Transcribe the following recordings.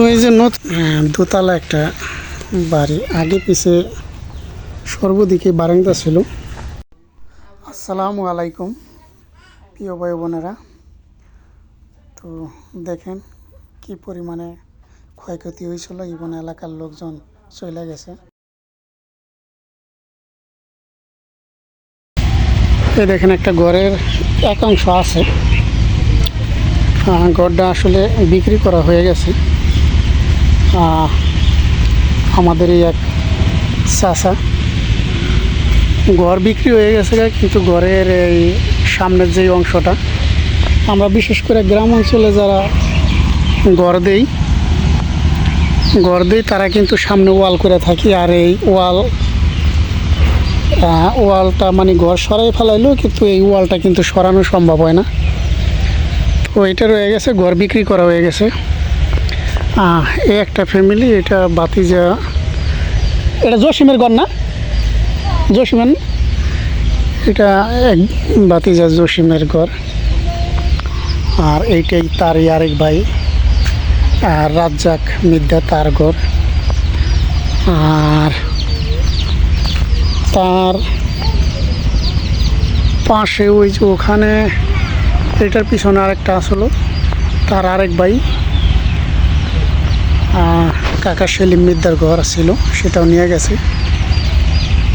এই যে হ্যাঁ, দোতলা একটা বাড়ি। আগে পিছে সর্বদিকে বারান্দা ছিল। আসসালামু আলাইকুম প্রিয় ভাই বোনেরা। তো দেখেন কি পরিমাণে ক্ষয়ক্ষতি হয়েছিল। ইবন এলাকার লোকজন চলে গেছে। দেখেন একটা ঘরের একাংশ আছে। ঘরটা আসলে বিক্রি করা হয়ে গেছে। আমাদের এই এক চাষা ঘর বিক্রি হয়ে গেছে কিন্তু ঘরের এই সামনের যে অংশটা, আমরা বিশেষ করে গ্রাম অঞ্চলে যারা ঘর দেই ঘর দেই, তারা কিন্তু সামনে ওয়াল করে থাকি, আর এই ওয়াল ওয়ালটা মানে ঘর সরাই ফেলাইলেও কিন্তু এই ওয়ালটা কিন্তু সরানো সম্ভব হয় না। তো এটা রয়ে গেছে, ঘর বিক্রি করা হয়ে গেছে। এই একটা ফ্যামিলি এটা বাতিজা। এটা জসিমের ঘর না? জসিমের এটা এক বাতিজা জসিমের ঘর। আর এইটাই তারই আরেক ভাই, আর রাজ্জাক মিদ্যা তার ঘর। আর তার পাশে ওই যে ওখানে, এটার পিছনে আরেকটা আসলো তার আরেক ভাই। কাকা সেলিম মিদ্দার ঘর ছিল সেটাও নিয়ে গেছে।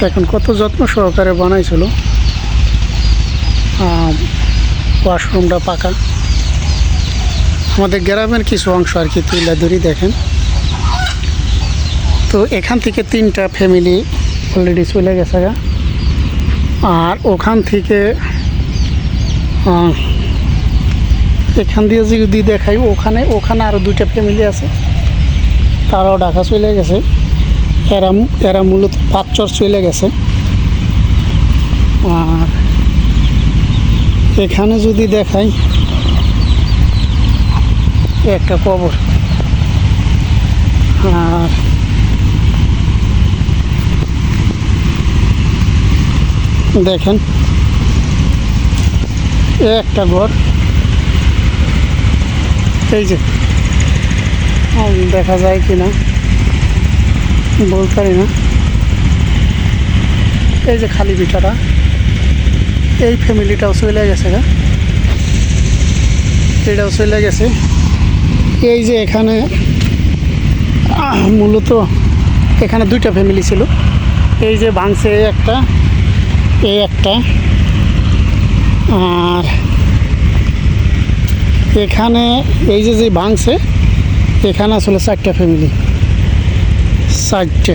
দেখুন, কত যত্ন সহকারে বানাইছিল। ওয়াশরুমটা পাকা। আমাদের গ্রামের কিছু অংশ আর কি তুলে ধরি দেখেন। তো এখান থেকে তিনটা ফ্যামিলি অলরেডি চলে গেছে আর ওখান থেকে এখান দিয়ে যদি দেখাই, ওখানে ওখানে আরও দুইটা ফ্যামিলি আছে। তারাও ঢাকা চলে গেছে। এরা এরা মূলত পাঁচচর চলে গেছে। আর এখানে যদি দেখাই, একটা কবর। আর দেখেন, একটা ঘর। এই যে দেখা যায় কি না বলতে পারি না। এই যে খালি পিঠাটা, এই ফ্যামিলিটাও চলে গেছে গা এটাও চলে গেছে। এই যে এখানে, মূলত এখানে দুইটা ফ্যামিলি ছিল। এই যে ভাঙছে এই একটা এই একটা, আর এখানে এই যে যে ভাঙছে এখানে আসলে চারটা ফ্যামিলি চারটে।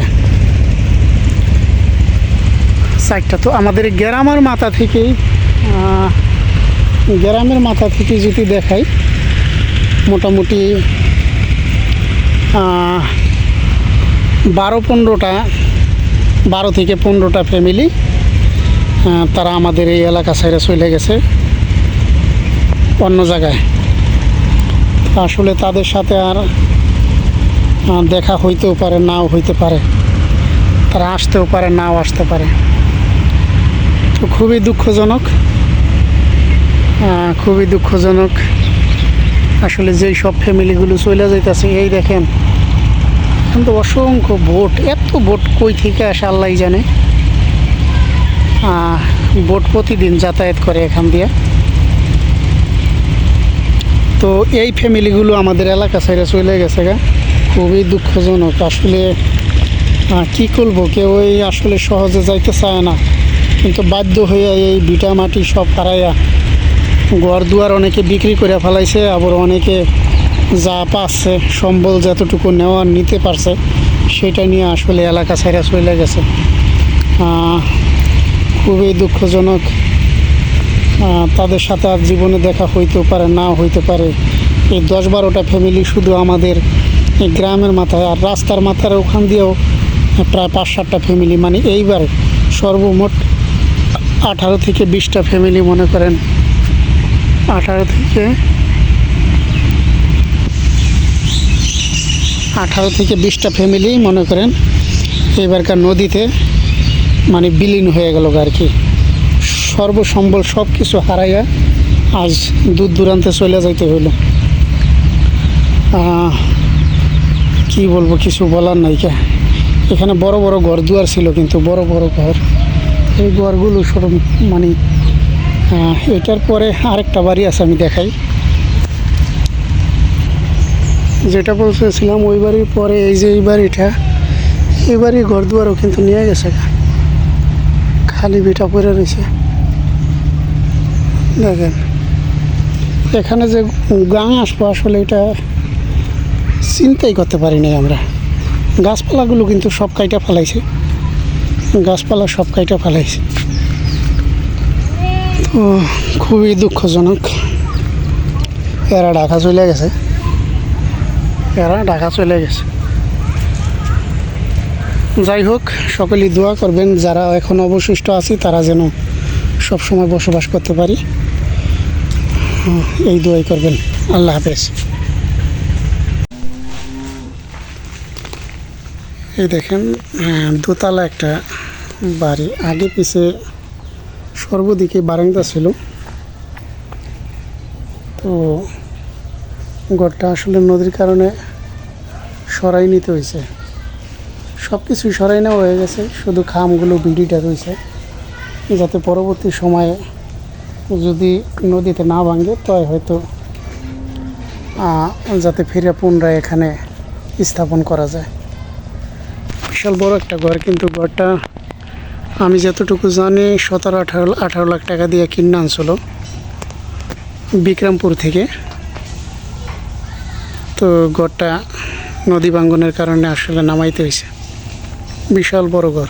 চারটা। তো আমাদের গ্রামের মাথা থেকেই গ্রামের মাথা থেকে যদি দেখাই, মোটামুটি বারো পনেরোটা, বারো থেকে পনেরোটা ফ্যামিলি তারা আমাদের এই এলাকা সাইডে চলে গেছে। অন্য জায়গায়। আসলে তাদের সাথে আর দেখা হইতেও পারে, নাও হইতে পারে। তারা আসতেও পারে, নাও আসতে পারে। তো খুবই দুঃখজনক খুবই দুঃখজনক। আসলে যেই সব ফ্যামিলিগুলো চলে যাইতেছে, এই দেখেন, কিন্তু অসংখ্য ভোট। এত ভোট কই থেকে আসে আল্লাহ জানে। বোট প্রতিদিন যাতায়াত করে এখান দিয়ে। তো এই ফ্যামিলিগুলো আমাদের এলাকা ছেড়ে চলে গেছে গা। খুবই দুঃখজনক। আসলে কি করব? কেউই আসলে সহজে যাইতে চায় না। কিন্তু বাধ্য হয়ে এই ভিটা মাটি সব হারাইয়া ঘর দুয়ার অনেকে বিক্রি করে ফেলাইছে, আবার অনেকে যা পাচ্ছে, সম্বল যতটুকু নেওয়ার নিতে পারছে, সেটা নিয়ে আসলে এলাকা ছেড়ে চলে গেছে। খুবই দুঃখজনক। তাদের সাথে আর জীবনে দেখা হইতেও পারে না হইতে পারে। এই দশ বারোটা ফ্যামিলি শুধু আমাদের এই গ্রামের মাথায়, আর রাস্তার মাথার ওখান দিয়েও প্রায় পাঁচ সাতটা ফ্যামিলি মানে এইবার সর্বমোট আঠারো থেকে বিশটা ফ্যামিলি মনে করেন। আঠারো থেকে আঠারো থেকে বিশটা ফ্যামিলি মনে করেন। এবারকার নদীতে মানে বিলীন হয়ে গেল আর কি। সর্বসম্বল সব কিছু হারাইয়া আজ দূর দূরান্তে চলে যাইতে হইল। কি বলব, কিছু বলার নাই কে। এখানে বড় বড় ঘর দুয়ার ছিল কিন্তু বড় বড় ঘর। এই ঘরগুলো সব মানে এটার পরে আরেকটা বাড়ি আছে আমি দেখাই। যেটা বলতেছিলাম, ওই বাড়ির পরে এই যে এই বাড়িটা, এই বাড়ির ঘর দুয়ারও কিন্তু নিয়ে গেছে খালি বিটা পড়ে রয়েছে। দেখেন। এখানে যে গাং আসব আসলে এটা চিন্তাই করতে পারি পারিনি আমরা। গাছপালাগুলো কিন্তু সব কাইটা ফেলাইছে। গাছপালা সব কাইটা ফেলাইছে। তো খুবই দুঃখজনক। এরা ঢাকা চলে গেছে। এরা ঢাকা চলে গেছে। যাই হোক, সকলেই দোয়া করবেন, যারা এখন অবশিষ্ট আছি, তারা যেন সবসময় বসবাস করতে পারি। এই দোয়াই করবেন। আল্লাহ হাফেজ। এই দেখেন দোতলা একটা বাড়ি। আগে পিছে সর্বদিকে বারান্দা ছিল। তো ঘরটা আসলে নদীর কারণে সরাই নিতে হয়েছে। সব কিছুই সরাই নেওয়া হয়ে গেছে। শুধু খামগুলো, বিড়িটা রয়েছে। যাতে পরবর্তী সময়ে যদি নদীতে না ভাঙে তো হয়তো যাতে ফিরে পুনরায় এখানে স্থাপন করা যায়। বিশাল বড় একটা ঘর, কিন্তু ঘরটা আমি যতটুকু জানি, সতেরো, আঠারো আঠারো লাখ টাকা দিয়ে কিনে আনছিল বিক্রমপুর থেকে। তো ঘরটা নদী ভাঙ্গনের কারণে আসলে নামাইতে হয়েছে বিশাল বড় ঘর।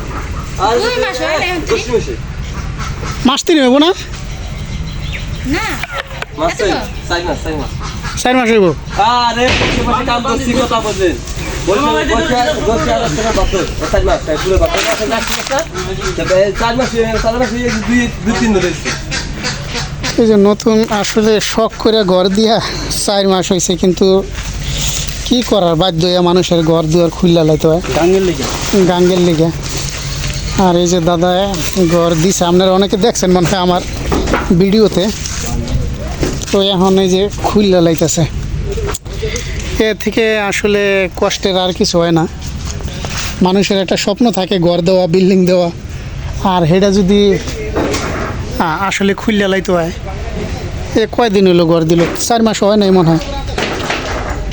মাস তিন হইব না চার মাস হইব আরে কাম করছি কথা বলছেন বসে বসে বসে আর একটা বাপে চার মাস তাই পুরো বাপে না তবে চার মাস হয়ে গেল, চার মাস হয়ে দুই দুই তিন ধরে এই যে নতুন আসলে শখ করে ঘর দিয়া চার মাস হয়েছে কিন্তু কি করার বাধ্য মানুষের ঘর দুয়ার খুললা লাইতে হয় গাঙ্গের লিগে গাঙ্গের লিগে আর এই যে দাদা ঘর দিছে আপনারা অনেকে দেখছেন মনে হয় আমার ভিডিওতে। তো এখন এই যে খুললা লাইতেছে। এ থেকে আসলে কষ্টের আর কিছু হয় না। মানুষের একটা স্বপ্ন থাকে ঘর দেওয়া বিল্ডিং দেওয়া। আর হেটা যদি আসলে খুললা লাইতে হয় এ কয়দিন হলো ঘর দিল? চার মাস হয় নাই মনে হয়।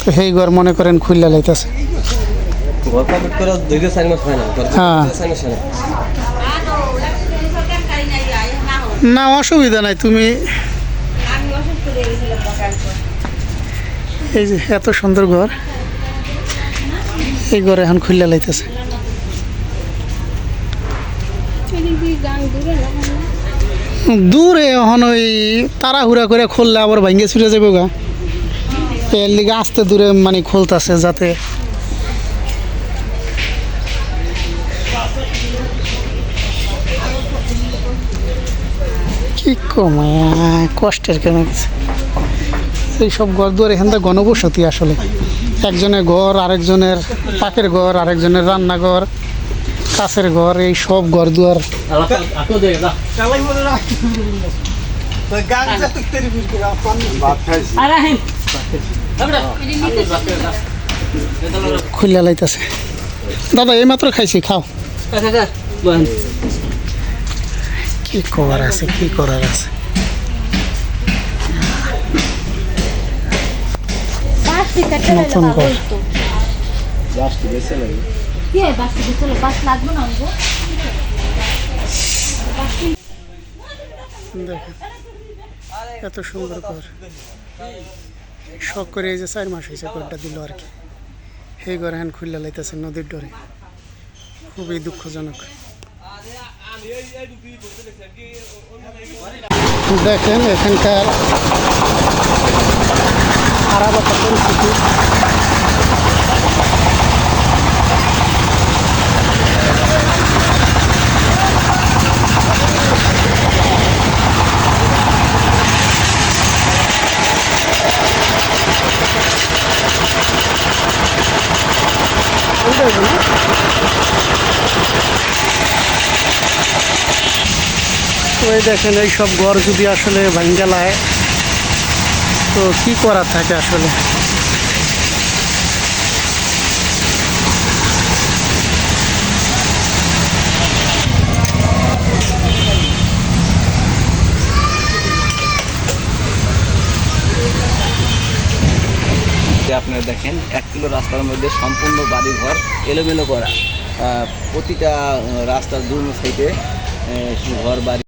তো সেই ঘর মনে করেন খুললা লাইতেছে। হয় না অসুবিধা নাই তুমি এই যে এত সুন্দর ঘর। এই ঘর এখন খুললে লাইতেছে। দূরে এখন ওই তাড়াহুড়া করে খুললে আবার ভাঙ্গে ছুটে যাবে গা। এর লিগে আস্তে দূরে মানে খুলতেছে যাতে কি কমে কষ্টের কেন? এই সব ঘর দুয়ার এখান থেকে গণবসতি আসলে। একজনের ঘর, আরেকজনের পাকের ঘর, আরেকজনের রান্নাঘর, কাছের ঘর, এই সব ঘর দুয়ার। খুললে লাইতেছে। দাদা এইমাত্র খাইছি, খাও। কি করার আছে, কি করার আছে? এত সুন্দর ঘর। শখ করে এই যে চার মাস হয়েছে ঘরটা দিল আর কি। সেই ঘর এখন খুললে লাইতেছে নদীর ডরে। খুবই দুঃখজনক। দেখেন এখানকার খারাপ একটা পরিস্থিতি ওইটাই বলি। এই দেখেন এই সব ঘর যদি আসলে ভাঙ্গালায় তো কি করার থাকে আসলে? আপনারা দেখেন, এক কিলো রাস্তার মধ্যে সম্পূর্ণ বাড়িঘর এলোমেলো করা। প্রতিটা রাস্তার দুনো সাইডে ঘর, বাড়ি